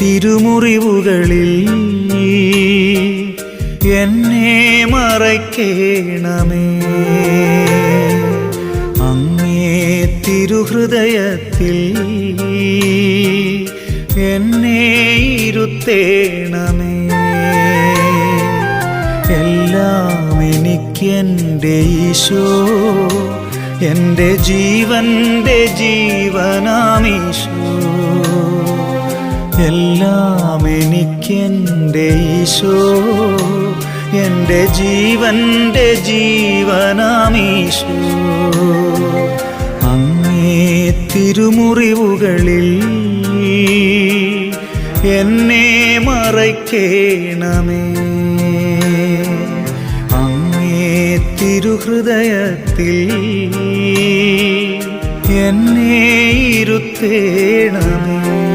തിരുമുറിവുകളിൽ എന്നെ മറയ്ക്കേണമേ. അങ്ങേ തിരുഹൃദയത്തിൽ എന്നെ ഇരുത്തേണമേ. എല്ലാം എനിക്കെന്റെ ഈശോ എന്റെ ജീവന്റെ ജീവനാമീശോ. എല്ലാം എനിക്കെന്റെ ഈശോ. എന്റെ ജീവന്റെ ജീവനാമീശോ. അങ്ങേ തിരുമുറിവുകളിൽ എന്നെ മറയ്ക്കേണമേ. അങ്ങേ തിരുഹൃദയത്തിൽ എന്നെ ഇരുത്തേണമേ.